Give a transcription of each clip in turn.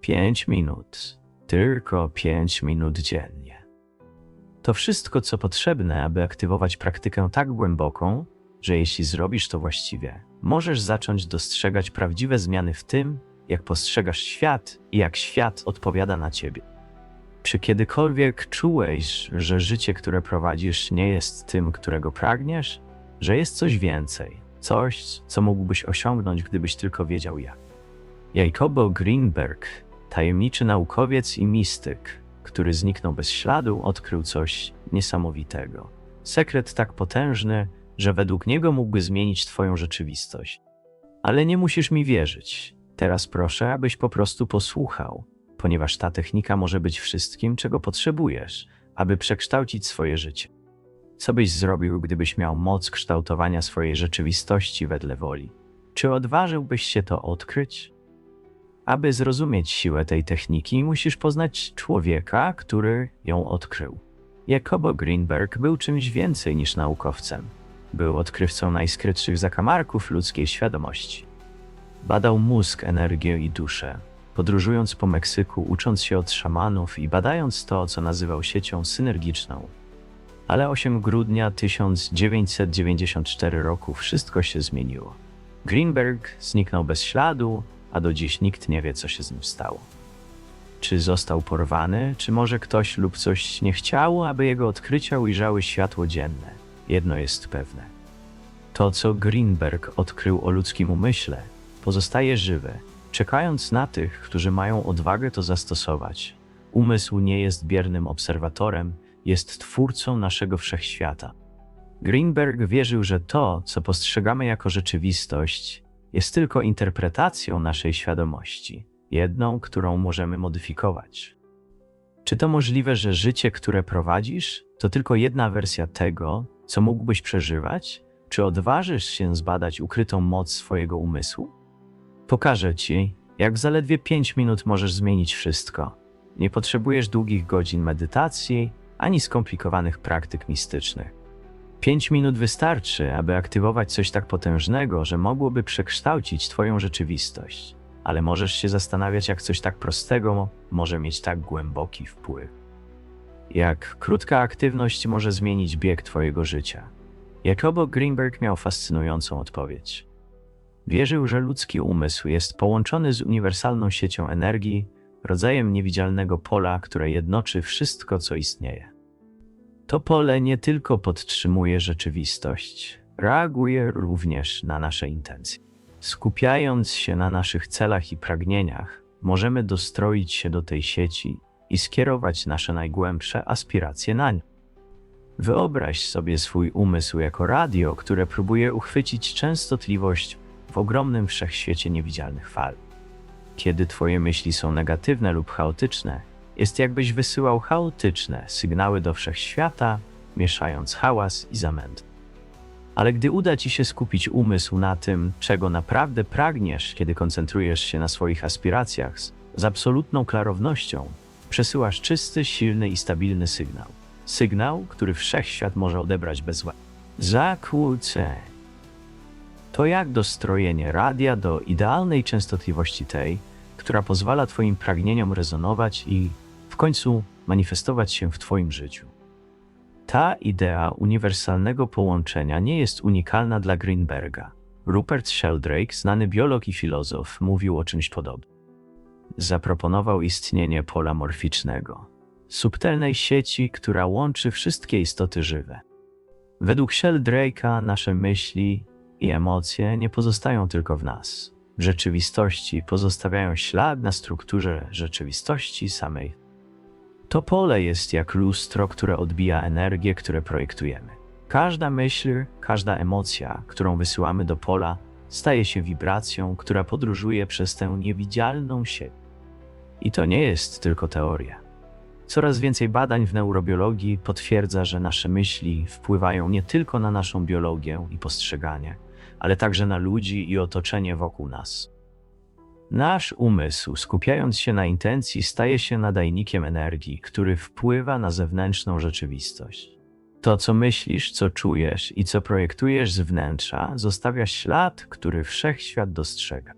5 minut. Tylko 5 minut dziennie. To wszystko, co potrzebne, aby aktywować praktykę tak głęboką, że jeśli zrobisz to właściwie, możesz zacząć dostrzegać prawdziwe zmiany w tym, jak postrzegasz świat i jak świat odpowiada na ciebie. Czy kiedykolwiek czułeś, że życie, które prowadzisz, nie jest tym, którego pragniesz? Że jest coś więcej, coś, co mógłbyś osiągnąć, gdybyś tylko wiedział jak? Jacobo Greenberg, tajemniczy naukowiec i mistyk, który zniknął bez śladu, odkrył coś niesamowitego. Sekret tak potężny, że według niego mógłby zmienić Twoją rzeczywistość. Ale nie musisz mi wierzyć. Teraz proszę, abyś po prostu posłuchał, ponieważ ta technika może być wszystkim, czego potrzebujesz, aby przekształcić swoje życie. Co byś zrobił, gdybyś miał moc kształtowania swojej rzeczywistości wedle woli? Czy odważyłbyś się to odkryć? Aby zrozumieć siłę tej techniki, musisz poznać człowieka, który ją odkrył. Jacobo Greenberg był czymś więcej niż naukowcem. Był odkrywcą najskrytszych zakamarków ludzkiej świadomości. Badał mózg, energię i duszę, podróżując po Meksyku, ucząc się od szamanów i badając to, co nazywał siecią synergiczną. Ale 8 grudnia 1994 roku wszystko się zmieniło. Greenberg zniknął bez śladu, a do dziś nikt nie wie, co się z nim stało. Czy został porwany, czy może ktoś lub coś nie chciało, aby jego odkrycia ujrzały światło dzienne? Jedno jest pewne. To, co Greenberg odkrył o ludzkim umyśle, pozostaje żywe, czekając na tych, którzy mają odwagę to zastosować. Umysł nie jest biernym obserwatorem, jest twórcą naszego wszechświata. Greenberg wierzył, że to, co postrzegamy jako rzeczywistość, jest tylko interpretacją naszej świadomości, jedną, którą możemy modyfikować. Czy to możliwe, że życie, które prowadzisz, to tylko jedna wersja tego, co mógłbyś przeżywać? Czy odważysz się zbadać ukrytą moc swojego umysłu? Pokażę ci, jak w zaledwie 5 minut możesz zmienić wszystko. Nie potrzebujesz długich godzin medytacji ani skomplikowanych praktyk mistycznych. 5 minut wystarczy, aby aktywować coś tak potężnego, że mogłoby przekształcić Twoją rzeczywistość. Ale możesz się zastanawiać, jak coś tak prostego może mieć tak głęboki wpływ. Jak krótka aktywność może zmienić bieg Twojego życia. Jacobo Greenberg miał fascynującą odpowiedź. Wierzył, że ludzki umysł jest połączony z uniwersalną siecią energii, rodzajem niewidzialnego pola, które jednoczy wszystko, co istnieje. To pole nie tylko podtrzymuje rzeczywistość, reaguje również na nasze intencje. Skupiając się na naszych celach i pragnieniach, możemy dostroić się do tej sieci i skierować nasze najgłębsze aspiracje na nią. Wyobraź sobie swój umysł jako radio, które próbuje uchwycić częstotliwość w ogromnym wszechświecie niewidzialnych fal. Kiedy Twoje myśli są negatywne lub chaotyczne, jest jakbyś wysyłał chaotyczne sygnały do wszechświata, mieszając hałas i zamęt. Ale gdy uda Ci się skupić umysł na tym, czego naprawdę pragniesz, kiedy koncentrujesz się na swoich aspiracjach z, absolutną klarownością, przesyłasz czysty, silny i stabilny sygnał. Sygnał, który wszechświat może odebrać bez ładu. Zakłócenie. To jak dostrojenie radia do idealnej częstotliwości tej, która pozwala Twoim pragnieniom rezonować i końcu manifestować się w Twoim życiu. Ta idea uniwersalnego połączenia nie jest unikalna dla Greenberga. Rupert Sheldrake, znany biolog i filozof, mówił o czymś podobnym. Zaproponował istnienie pola morficznego, subtelnej sieci, która łączy wszystkie istoty żywe. Według Sheldrake'a nasze myśli i emocje nie pozostają tylko w nas. W rzeczywistości pozostawiają ślad na strukturze rzeczywistości samej. To pole jest jak lustro, które odbija energię, które projektujemy. Każda myśl, każda emocja, którą wysyłamy do pola, staje się wibracją, która podróżuje przez tę niewidzialną sieć. I to nie jest tylko teoria. Coraz więcej badań w neurobiologii potwierdza, że nasze myśli wpływają nie tylko na naszą biologię i postrzeganie, ale także na ludzi i otoczenie wokół nas. Nasz umysł, skupiając się na intencji, staje się nadajnikiem energii, który wpływa na zewnętrzną rzeczywistość. To, co myślisz, co czujesz i co projektujesz z wnętrza, zostawia ślad, który wszechświat dostrzega.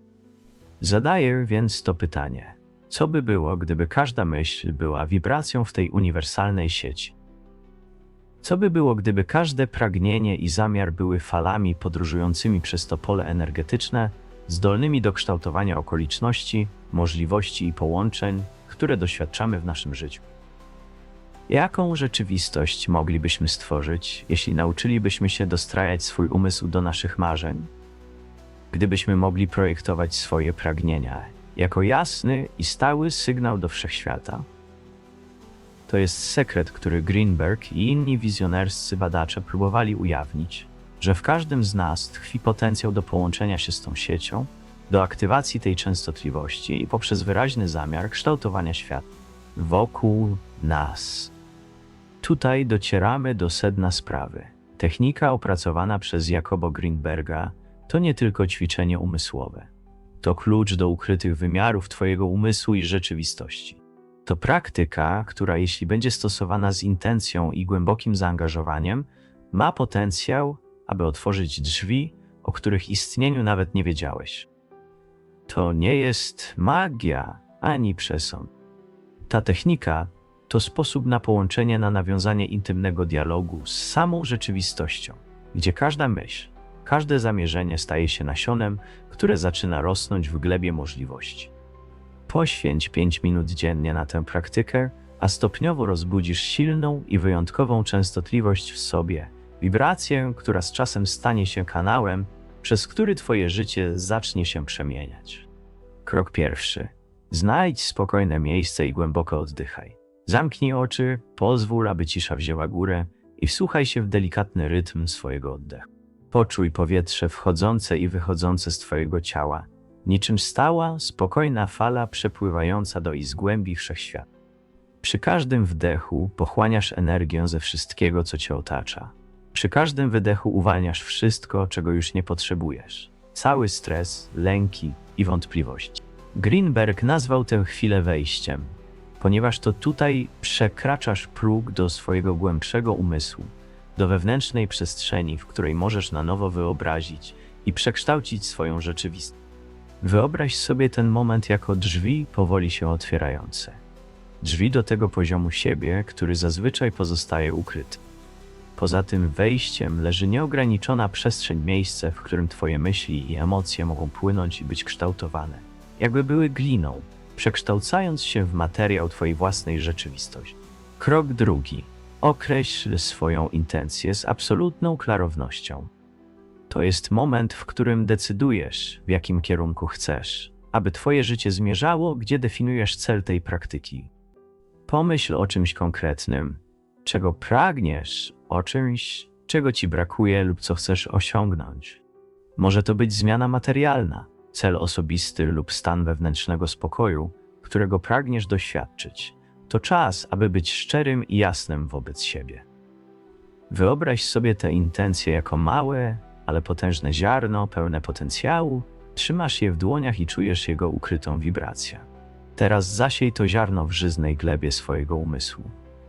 Zadaję więc to pytanie: Co by było, gdyby każda myśl była wibracją w tej uniwersalnej sieci? Co by było, gdyby każde pragnienie i zamiar były falami podróżującymi przez to pole energetyczne, zdolnymi do kształtowania okoliczności, możliwości i połączeń, które doświadczamy w naszym życiu? Jaką rzeczywistość moglibyśmy stworzyć, jeśli nauczylibyśmy się dostrajać swój umysł do naszych marzeń? Gdybyśmy mogli projektować swoje pragnienia jako jasny i stały sygnał do wszechświata? To jest sekret, który Greenberg i inni wizjonerscy badacze próbowali ujawnić, że w każdym z nas tkwi potencjał do połączenia się z tą siecią, do aktywacji tej częstotliwości i poprzez wyraźny zamiar kształtowania świata wokół nas. Tutaj docieramy do sedna sprawy. Technika opracowana przez Jakobo Greenberga to nie tylko ćwiczenie umysłowe. To klucz do ukrytych wymiarów Twojego umysłu i rzeczywistości. To praktyka, która jeśli będzie stosowana z intencją i głębokim zaangażowaniem, ma potencjał, aby otworzyć drzwi, o których istnieniu nawet nie wiedziałeś. To nie jest magia ani przesąd. Ta technika to sposób na połączenie, na nawiązanie intymnego dialogu z samą rzeczywistością, gdzie każda myśl, każde zamierzenie staje się nasionem, które zaczyna rosnąć w glebie możliwości. Poświęć 5 minut dziennie na tę praktykę, a stopniowo rozbudzisz silną i wyjątkową częstotliwość w sobie, wibrację, która z czasem stanie się kanałem, przez który Twoje życie zacznie się przemieniać. Krok pierwszy. Znajdź spokojne miejsce i głęboko oddychaj. Zamknij oczy, pozwól, aby cisza wzięła górę i wsłuchaj się w delikatny rytm swojego oddechu. Poczuj powietrze wchodzące i wychodzące z Twojego ciała, niczym stała, spokojna fala przepływająca do i z głębi wszechświata. Przy każdym wdechu pochłaniasz energię ze wszystkiego, co Cię otacza. Przy każdym wydechu uwalniasz wszystko, czego już nie potrzebujesz. Cały stres, lęki i wątpliwości. Greenberg nazwał tę chwilę wejściem, ponieważ to tutaj przekraczasz próg do swojego głębszego umysłu, do wewnętrznej przestrzeni, w której możesz na nowo wyobrazić i przekształcić swoją rzeczywistość. Wyobraź sobie ten moment jako drzwi powoli się otwierające. Drzwi do tego poziomu siebie, który zazwyczaj pozostaje ukryty. Poza tym wejściem leży nieograniczona przestrzeń, miejsce, w którym Twoje myśli i emocje mogą płynąć i być kształtowane, jakby były gliną, przekształcając się w materiał Twojej własnej rzeczywistości. Krok drugi. Określ swoją intencję z absolutną klarownością. To jest moment, w którym decydujesz, w jakim kierunku chcesz, aby Twoje życie zmierzało, gdzie definiujesz cel tej praktyki. Pomyśl o czymś konkretnym, czego pragniesz, o czymś, czego Ci brakuje lub co chcesz osiągnąć. Może to być zmiana materialna, cel osobisty lub stan wewnętrznego spokoju, którego pragniesz doświadczyć. To czas, aby być szczerym i jasnym wobec siebie. Wyobraź sobie te intencje jako małe, ale potężne ziarno, pełne potencjału. Trzymasz je w dłoniach i czujesz jego ukrytą wibrację. Teraz zasiej to ziarno w żyznej glebie swojego umysłu.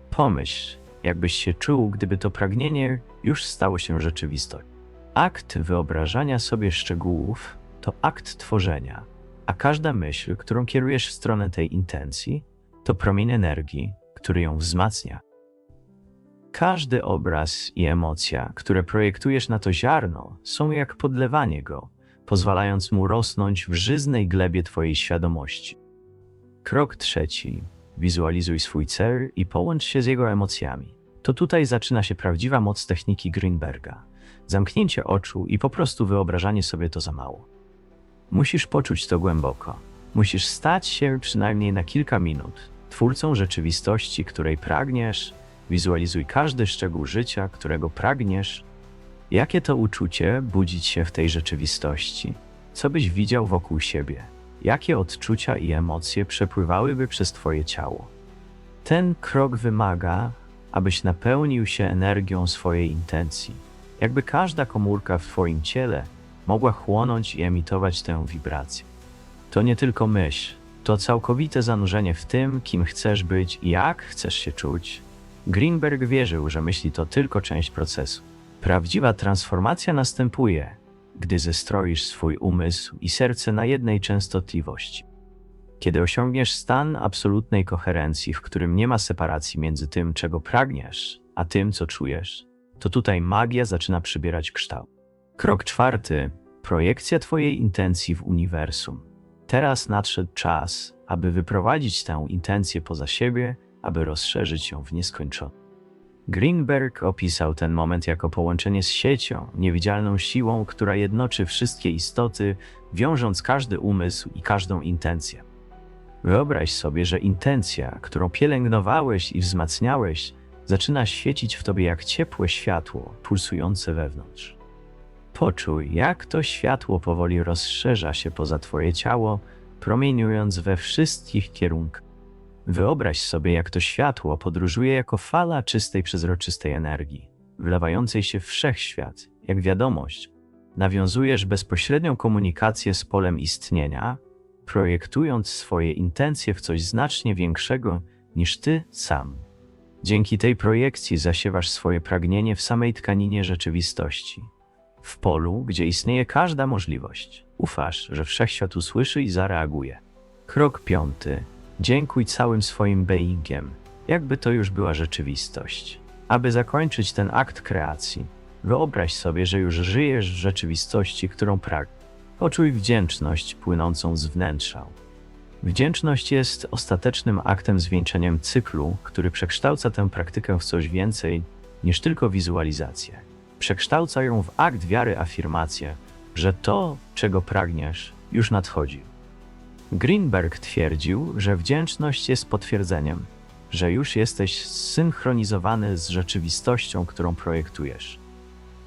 Pomyśl, jakbyś się czuł, gdyby to pragnienie już stało się rzeczywistością. Akt wyobrażania sobie szczegółów to akt tworzenia, a każda myśl, którą kierujesz w stronę tej intencji, to promień energii, który ją wzmacnia. Każdy obraz i emocja, które projektujesz na to ziarno, są jak podlewanie go, pozwalając mu rosnąć w żyznej glebie Twojej świadomości. Krok trzeci. Wizualizuj swój cel i połącz się z jego emocjami. To tutaj zaczyna się prawdziwa moc techniki Greenberga. Zamknięcie oczu i po prostu wyobrażanie sobie to za mało. Musisz poczuć to głęboko. Musisz stać się przynajmniej na kilka minut twórcą rzeczywistości, której pragniesz. Wizualizuj każdy szczegół życia, którego pragniesz. Jakie to uczucie budzić się w tej rzeczywistości? Co byś widział wokół siebie? Jakie odczucia i emocje przepływałyby przez Twoje ciało? Ten krok wymaga, abyś napełnił się energią swojej intencji, jakby każda komórka w Twoim ciele mogła chłonąć i emitować tę wibrację. To nie tylko myśl, to całkowite zanurzenie w tym, kim chcesz być i jak chcesz się czuć. Greenberg wierzył, że myśli to tylko część procesu. Prawdziwa transformacja następuje, gdy zestroisz swój umysł i serce na jednej częstotliwości. Kiedy osiągniesz stan absolutnej koherencji, w którym nie ma separacji między tym, czego pragniesz, a tym, co czujesz, to tutaj magia zaczyna przybierać kształt. Krok czwarty. Projekcja Twojej intencji w uniwersum. Teraz nadszedł czas, aby wyprowadzić tę intencję poza siebie, aby rozszerzyć ją w nieskończoność. Greenberg opisał ten moment jako połączenie z siecią, niewidzialną siłą, która jednoczy wszystkie istoty, wiążąc każdy umysł i każdą intencję. Wyobraź sobie, że intencja, którą pielęgnowałeś i wzmacniałeś, zaczyna świecić w tobie jak ciepłe światło pulsujące wewnątrz. Poczuj, jak to światło powoli rozszerza się poza twoje ciało, promieniując we wszystkich kierunkach. Wyobraź sobie, jak to światło podróżuje jako fala czystej, przezroczystej energii, wlewającej się w wszechświat, jak wiadomość. Nawiązujesz bezpośrednią komunikację z polem istnienia, projektując swoje intencje w coś znacznie większego niż ty sam. Dzięki tej projekcji zasiewasz swoje pragnienie w samej tkaninie rzeczywistości. W polu, gdzie istnieje każda możliwość. Ufasz, że wszechświat usłyszy i zareaguje. Krok piąty. Dziękuj całym swoim beingiem, jakby to już była rzeczywistość. Aby zakończyć ten akt kreacji, wyobraź sobie, że już żyjesz w rzeczywistości, którą pragniesz. Poczuj wdzięczność płynącą z wnętrza. Wdzięczność jest ostatecznym aktem zwieńczeniem cyklu, który przekształca tę praktykę w coś więcej niż tylko wizualizację. Przekształca ją w akt wiary, afirmację, że to, czego pragniesz, już nadchodzi. Greenberg twierdził, że wdzięczność jest potwierdzeniem, że już jesteś zsynchronizowany z rzeczywistością, którą projektujesz.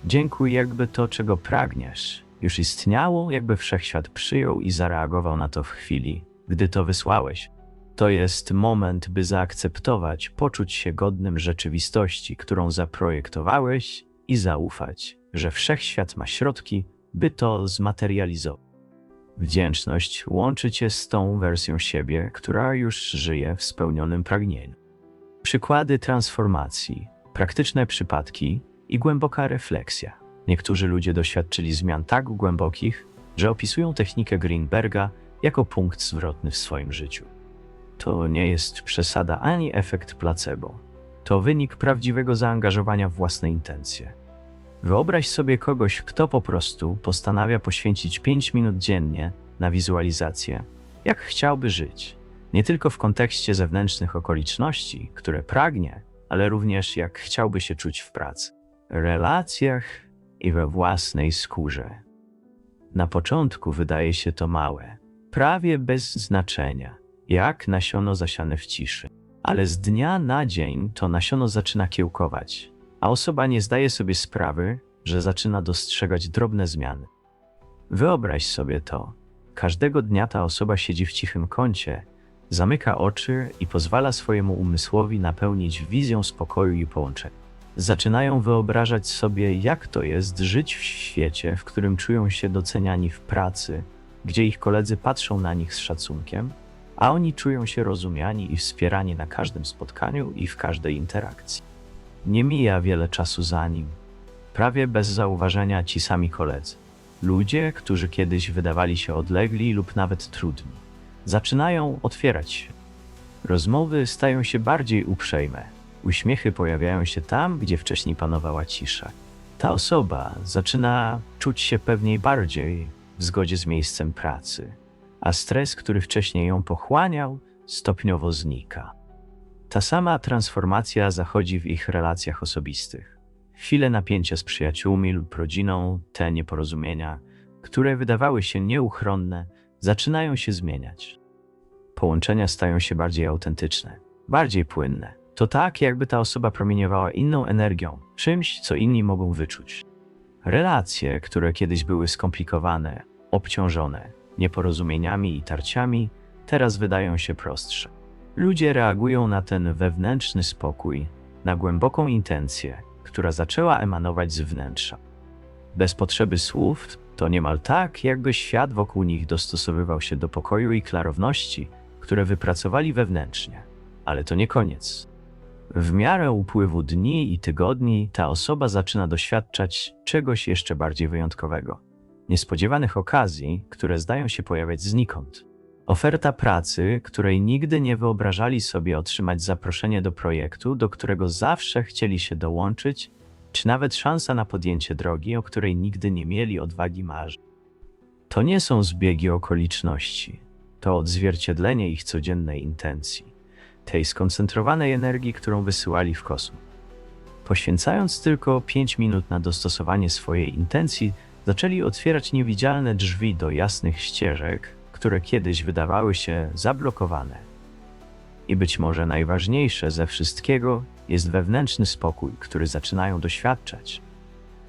Dziękuj, jakby to, czego pragniesz, już istniało, jakby wszechświat przyjął i zareagował na to w chwili, gdy to wysłałeś. To jest moment, by zaakceptować, poczuć się godnym rzeczywistości, którą zaprojektowałeś i zaufać, że wszechświat ma środki, by to zmaterializować. Wdzięczność łączy cię z tą wersją siebie, która już żyje w spełnionym pragnieniu. Przykłady transformacji, praktyczne przypadki i głęboka refleksja. Niektórzy ludzie doświadczyli zmian tak głębokich, że opisują technikę Greenberga jako punkt zwrotny w swoim życiu. To nie jest przesada ani efekt placebo. To wynik prawdziwego zaangażowania w własne intencje. Wyobraź sobie kogoś, kto po prostu postanawia poświęcić 5 minut dziennie na wizualizację, jak chciałby żyć, nie tylko w kontekście zewnętrznych okoliczności, które pragnie, ale również jak chciałby się czuć w pracy, relacjach i we własnej skórze. Na początku wydaje się to małe, prawie bez znaczenia, jak nasiono zasiane w ciszy. Ale z dnia na dzień to nasiono zaczyna kiełkować, a osoba nie zdaje sobie sprawy, że zaczyna dostrzegać drobne zmiany. Wyobraź sobie to. Każdego dnia ta osoba siedzi w cichym kącie, zamyka oczy i pozwala swojemu umysłowi napełnić wizją spokoju i połączenia. Zaczynają wyobrażać sobie, jak to jest żyć w świecie, w którym czują się doceniani w pracy, gdzie ich koledzy patrzą na nich z szacunkiem, a oni czują się rozumiani i wspierani na każdym spotkaniu i w każdej interakcji. Nie mija wiele czasu za nim. Prawie bez zauważenia ci sami koledzy, ludzie, którzy kiedyś wydawali się odlegli lub nawet trudni, zaczynają otwierać się. Rozmowy stają się bardziej uprzejme. Uśmiechy pojawiają się tam, gdzie wcześniej panowała cisza. Ta osoba zaczyna czuć się pewniej bardziej w zgodzie z miejscem pracy, a stres, który wcześniej ją pochłaniał, stopniowo znika. Ta sama transformacja zachodzi w ich relacjach osobistych. Chwile napięcia z przyjaciółmi lub rodziną, te nieporozumienia, które wydawały się nieuchronne, zaczynają się zmieniać. Połączenia stają się bardziej autentyczne, bardziej płynne. To tak, jakby ta osoba promieniowała inną energią, czymś, co inni mogą wyczuć. Relacje, które kiedyś były skomplikowane, obciążone nieporozumieniami i tarciami, teraz wydają się prostsze. Ludzie reagują na ten wewnętrzny spokój, na głęboką intencję, która zaczęła emanować z wnętrza. Bez potrzeby słów, to niemal tak, jakby świat wokół nich dostosowywał się do pokoju i klarowności, które wypracowali wewnętrznie. Ale to nie koniec. W miarę upływu dni i tygodni ta osoba zaczyna doświadczać czegoś jeszcze bardziej wyjątkowego. Niespodziewanych okazji, które zdają się pojawiać znikąd. Oferta pracy, której nigdy nie wyobrażali sobie otrzymać zaproszenie do projektu, do którego zawsze chcieli się dołączyć, czy nawet szansa na podjęcie drogi, o której nigdy nie mieli odwagi marzyć. To nie są zbiegi okoliczności, to odzwierciedlenie ich codziennej intencji, tej skoncentrowanej energii, którą wysyłali w kosmos. Poświęcając tylko 5 minut na dostosowanie swojej intencji, zaczęli otwierać niewidzialne drzwi do jasnych ścieżek, które kiedyś wydawały się zablokowane. I być może najważniejsze ze wszystkiego jest wewnętrzny spokój, który zaczynają doświadczać.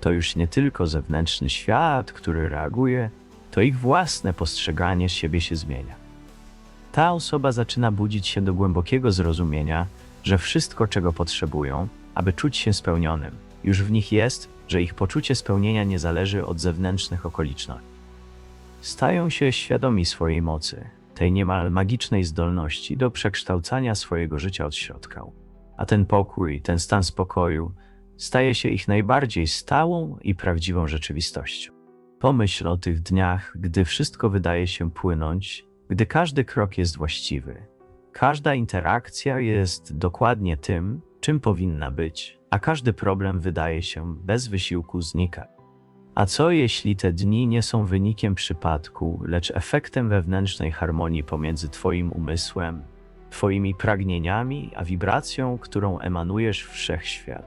To już nie tylko zewnętrzny świat, który reaguje, to ich własne postrzeganie siebie się zmienia. Ta osoba zaczyna budzić się do głębokiego zrozumienia, że wszystko, czego potrzebują, aby czuć się spełnionym, już w nich jest, że ich poczucie spełnienia nie zależy od zewnętrznych okoliczności. Stają się świadomi swojej mocy, tej niemal magicznej zdolności do przekształcania swojego życia od środka. A ten pokój, ten stan spokoju staje się ich najbardziej stałą i prawdziwą rzeczywistością. Pomyśl o tych dniach, gdy wszystko wydaje się płynąć, gdy każdy krok jest właściwy. Każda interakcja jest dokładnie tym, czym powinna być, a każdy problem wydaje się bez wysiłku znikać. A co jeśli te dni nie są wynikiem przypadku, lecz efektem wewnętrznej harmonii pomiędzy Twoim umysłem, Twoimi pragnieniami, a wibracją, którą emanujesz wszechświat?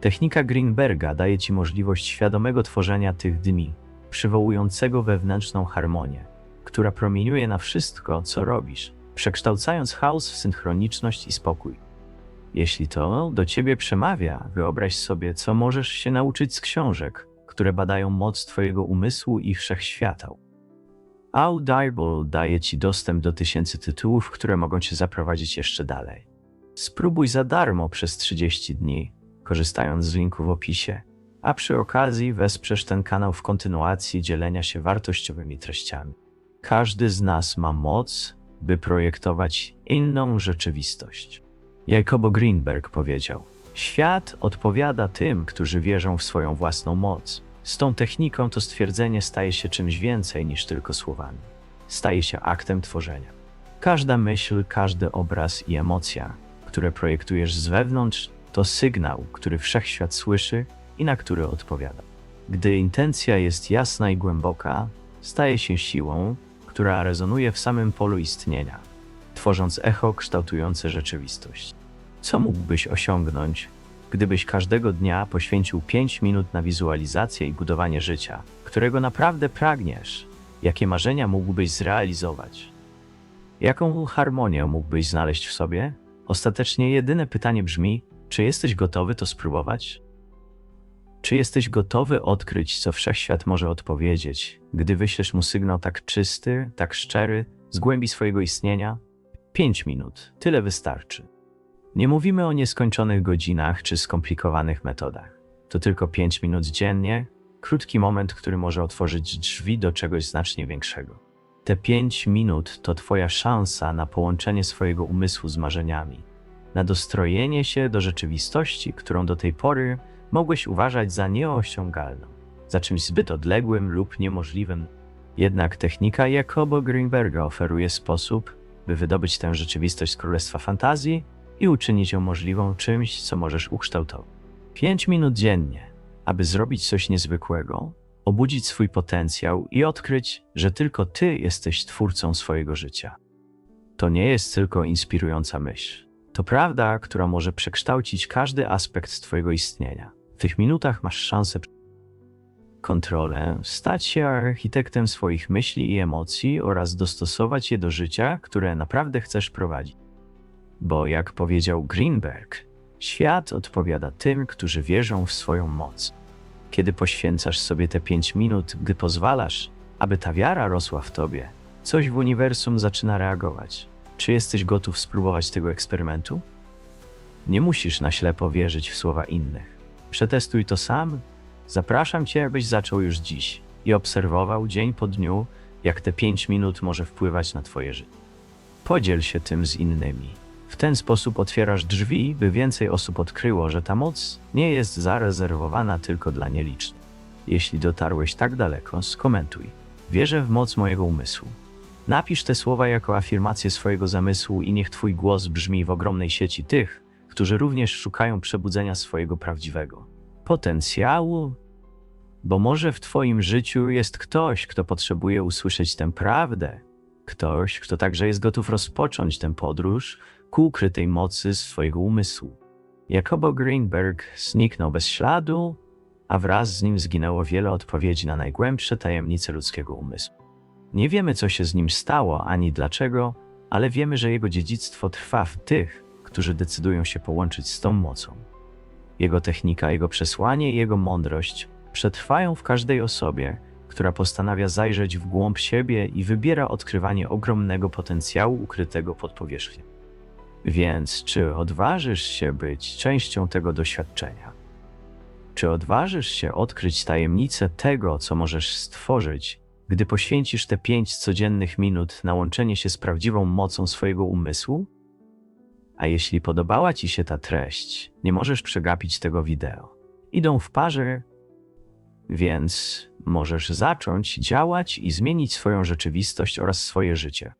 Technika Greenberga daje Ci możliwość świadomego tworzenia tych dni, przywołującego wewnętrzną harmonię, która promieniuje na wszystko, co robisz, przekształcając chaos w synchroniczność i spokój. Jeśli to do Ciebie przemawia, wyobraź sobie, co możesz się nauczyć z książek, które badają moc Twojego umysłu i wszechświata. Audible daje Ci dostęp do tysięcy tytułów, które mogą Cię zaprowadzić jeszcze dalej. Spróbuj za darmo przez 30 dni, korzystając z linku w opisie, a przy okazji wesprzesz ten kanał w kontynuacji dzielenia się wartościowymi treściami. Każdy z nas ma moc, by projektować inną rzeczywistość. Jacobo Greenberg powiedział: Świat odpowiada tym, którzy wierzą w swoją własną moc. Z tą techniką to stwierdzenie staje się czymś więcej niż tylko słowami. Staje się aktem tworzenia. Każda myśl, każdy obraz i emocja, które projektujesz z wewnątrz, to sygnał, który wszechświat słyszy i na który odpowiada. Gdy intencja jest jasna i głęboka, staje się siłą, która rezonuje w samym polu istnienia, tworząc echo kształtujące rzeczywistość. Co mógłbyś osiągnąć, gdybyś każdego dnia poświęcił 5 minut na wizualizację i budowanie życia, którego naprawdę pragniesz? Jakie marzenia mógłbyś zrealizować? Jaką harmonię mógłbyś znaleźć w sobie? Ostatecznie jedyne pytanie brzmi: czy jesteś gotowy to spróbować? Czy jesteś gotowy odkryć, co wszechświat może odpowiedzieć, gdy wyślesz mu sygnał tak czysty, tak szczery, z głębi swojego istnienia? Pięć minut, tyle wystarczy. Nie mówimy o nieskończonych godzinach czy skomplikowanych metodach. To tylko 5 minut dziennie, krótki moment, który może otworzyć drzwi do czegoś znacznie większego. Te 5 minut to Twoja szansa na połączenie swojego umysłu z marzeniami, na dostrojenie się do rzeczywistości, którą do tej pory mogłeś uważać za nieosiągalną, za czymś zbyt odległym lub niemożliwym. Jednak technika Jacobo Greenberga oferuje sposób, by wydobyć tę rzeczywistość z królestwa fantazji i uczynić ją możliwą czymś, co możesz ukształtować. Pięć minut dziennie, aby zrobić coś niezwykłego, obudzić swój potencjał i odkryć, że tylko ty jesteś twórcą swojego życia. To nie jest tylko inspirująca myśl. To prawda, która może przekształcić każdy aspekt twojego istnienia. W tych minutach masz szansę kontrolę, stać się architektem swoich myśli i emocji oraz dostosować je do życia, które naprawdę chcesz prowadzić. Bo jak powiedział Greenberg, świat odpowiada tym, którzy wierzą w swoją moc. Kiedy poświęcasz sobie te pięć minut, gdy pozwalasz, aby ta wiara rosła w tobie, coś w uniwersum zaczyna reagować. Czy jesteś gotów spróbować tego eksperymentu? Nie musisz na ślepo wierzyć w słowa innych. Przetestuj to sam. Zapraszam cię, abyś zaczął już dziś i obserwował dzień po dniu, jak te pięć minut może wpływać na twoje życie. Podziel się tym z innymi. W ten sposób otwierasz drzwi, by więcej osób odkryło, że ta moc nie jest zarezerwowana tylko dla nielicznych. Jeśli dotarłeś tak daleko, skomentuj. Wierzę w moc mojego umysłu. Napisz te słowa jako afirmację swojego zamysłu i niech Twój głos brzmi w ogromnej sieci tych, którzy również szukają przebudzenia swojego prawdziwego potencjału, bo może w Twoim życiu jest ktoś, kto potrzebuje usłyszeć tę prawdę, ktoś, kto także jest gotów rozpocząć tę podróż ku ukrytej mocy swojego umysłu. Jakobo Greenberg zniknął bez śladu, a wraz z nim zginęło wiele odpowiedzi na najgłębsze tajemnice ludzkiego umysłu. Nie wiemy, co się z nim stało ani dlaczego, ale wiemy, że jego dziedzictwo trwa w tych, którzy decydują się połączyć z tą mocą. Jego technika, jego przesłanie i jego mądrość przetrwają w każdej osobie, która postanawia zajrzeć w głąb siebie i wybiera odkrywanie ogromnego potencjału ukrytego pod powierzchnią. Więc czy odważysz się być częścią tego doświadczenia? Czy odważysz się odkryć tajemnicę tego, co możesz stworzyć, gdy poświęcisz te pięć codziennych minut na łączenie się z prawdziwą mocą swojego umysłu? A jeśli podobała Ci się ta treść, nie możesz przegapić tego wideo. Idą w parze, więc możesz zacząć działać i zmienić swoją rzeczywistość oraz swoje życie.